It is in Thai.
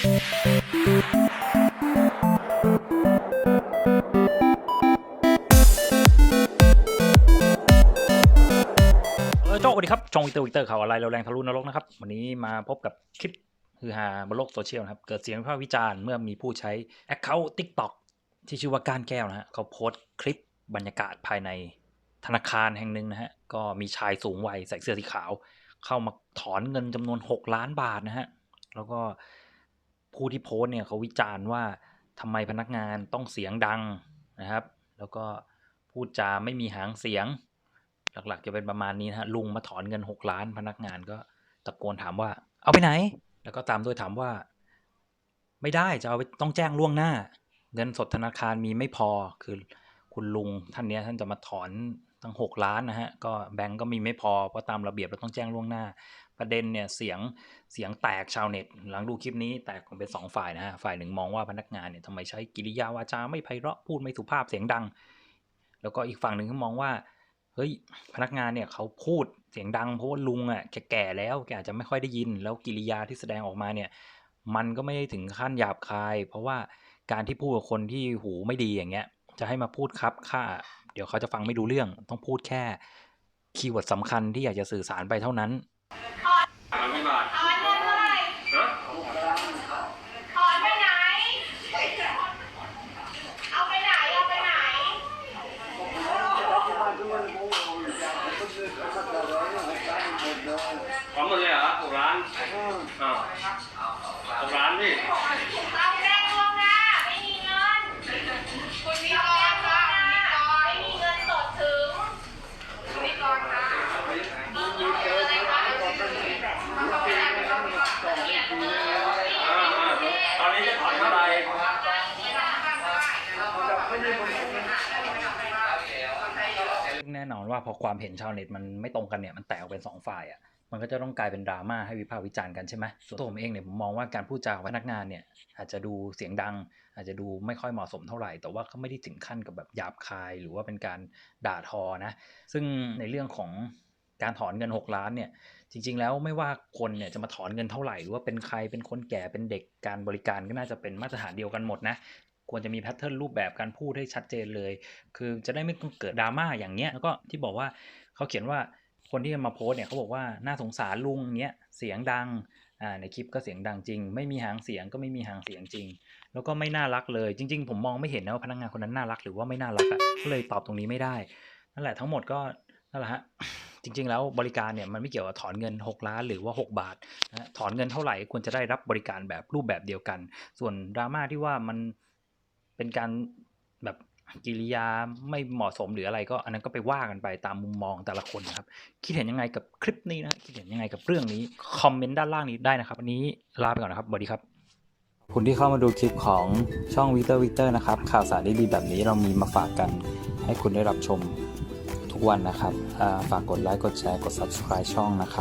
เออโจ้สวัสดีครับ ชงวิเตอร์วิเตอร์เขาอะไรเราแรงทะลุนรกนะครับ วันนี้มาพบกับคลิปฮือฮาบนโลกโซเชียลนะครับ เกิดเสียงวิพากษ์วิจารณ์เมื่อมีผู้ใช้ Account TikTok ที่ชื่อว่าก้านแก้วนะฮะเขาโพสต์คลิปบรรยากาศภายในธนาคารแห่งหนึ่งนะฮะ ก็มีชายสูงวัยใส่เสื้อสีขาว เข้ามาถอนเงินจำนวน 6 ล้านบาทนะฮะ แล้วก็ ผู้ที่โพสเนี่ยเขาวิจารณ์ว่าทำไมพนักงานต้องเสียงดังนะครับ แล้วก็พูดจาไม่มีหางเสียง หลักๆจะเป็นประมาณนี้นะฮะลุงมาถอนเงิน 6 ล้าน พนักงานก็ตะโกนถามว่า เอาไปไหน แล้วก็ตามด้วยถามว่า ไม่ได้จะเอาไปต้องแจ้งล่วงหน้า เงินสดธนาคารมีไม่พอคือคุณลุงท่านนี้ท่านจะมาถอน ตั้ง 6 ล้านนะฮะก็แบงก์ก็มีไม่พอเพราะตามระเบียบเราต้องแจ้งล่วงหน้า ประเด็นเนี่ยเสียงเสียงแตกชาวเน็ต หลังดูคลิปนี้แตกออกเป็นสองฝ่ายนะฮะฝ่ายหนึ่งมองว่าพนักงานเนี่ยทำไมใช้กิริยาวาจาไม่ไพเราะพูดไม่สุภาพเสียงดัง แล้วก็อีกฝั่งหนึ่งก็มองว่าเฮ้ยพนักงานเนี่ยเขาพูดเสียงดังเพราะว่าลุงอะแกแก่แล้วแกอาจจะไม่ค่อยได้ยิน แล้วกิริยาที่แสดงออกมาเนี่ยมันก็ไม่ได้ถึงขั้นหยาบคาย เพราะว่าการที่พูดกับคนที่หูไม่ดีอย่างเงี้ย จะให้มาพูดครับค่าเดี๋ยวเขาจะฟังไม่ดูเรื่อง ต้องพูดแค่คีย์เวิร์ดสำคัญที่อยากจะสื่อสารไปเท่านั้นถอนไม่บาทถอนเงินเท่าไหร่ฮะถอนไปไหนเอาไปไหนเอาไปไหนถอนหมดเลยเหรอหกล้านอ้าวหกล้านพี่ น่นอนว่าพอความเห็นชาวเน็ตมันไม่ตรงกันเนี่ยมันแตกออกเป็นสองฝ่ายอะมันก็จะต้องกลายเป็นดราม่าให้วิพากษ์วิจารณ์กันใช่ไหมส่วนตัวผมเองเนี่ยผมมองว่าการพูดจาพนักงานเนี่ยอาจจะดูเสียงดัง อาจจะดูไม่ค่อยเหมาะสมเท่าไหร่ แต่ว่าก็ไม่ได้ถึงขั้นกับแบบหยาบคาย หรือว่าเป็นการด่าทอนะ ซึ่งในเรื่องของการถอนเงิน 6 ล้านเนี่ยจริง ๆ แล้วไม่ว่าคนเนี่ยจะมาถอนเงินเท่าไหร่หรือว่าเป็นใครเป็นคนแก่เป็นเด็กการบริการก็น่าจะเป็นมาตรฐานเดียวกันหมดนะ ควรจะมีแพทเทิร์นรูปแบบการพูดให้ชัดเจนเลย คือจะได้ไม่ต้องเกิดดราม่าอย่างเงี้ยแล้วก็ที่บอกว่าเขาเขียนว่าคนที่มาโพสเนี่ยเขาบอกว่าน่าสงสารลุงเงี้ยเสียงดังอ่าในคลิปก็เสียงดังจริง ไม่มีหางเสียงก็ไม่มีหางเสียงจริง แล้วก็ไม่น่ารักเลย จริง ๆ ผมมองไม่เห็นนะว่าพนักงานคนนั้นน่ารักหรือว่าไม่น่ารักอะ่ะก็เลยตอบตรงนี้ไม่ได้นั่นแหละทั้งหมดก็นั่นแหละฮะจริง ๆ แล้วบริการเนี่ยมันไม่เกี่ยวกับถอนเงิน 6 ล้านหรือว่า 6 บาทนะถอนเงินเท่าไหร่ควรจะได้รับบริการแบบรูปแบบเดียวกัน ส่วนดราม่าที่ว่ามัน เป็นการแบบกิริยาไม่เหมาะสมหรืออะไรก็อันนั้นก็ไปว่ากันไปตามมุมมองแต่ละคนนะครับ คิดเห็นยังไงกับคลิปนี้นะคิดเห็นยังไงกับเรื่องนี้คอมเมนต์ด้านล่างนี้ได้นะครับวันนี้ลาไปก่อนนะครับสวัสดีครับคุณที่เข้ามาดูคลิปของช่องวิเตอร์วิเตอร์นะครับ ข่าวสารดีๆแบบนี้เรามีมาฝากกันให้คุณได้รับชมทุกวันนะครับฝากกดไลค์กดแชร์กด subscribe ช่องนะครับ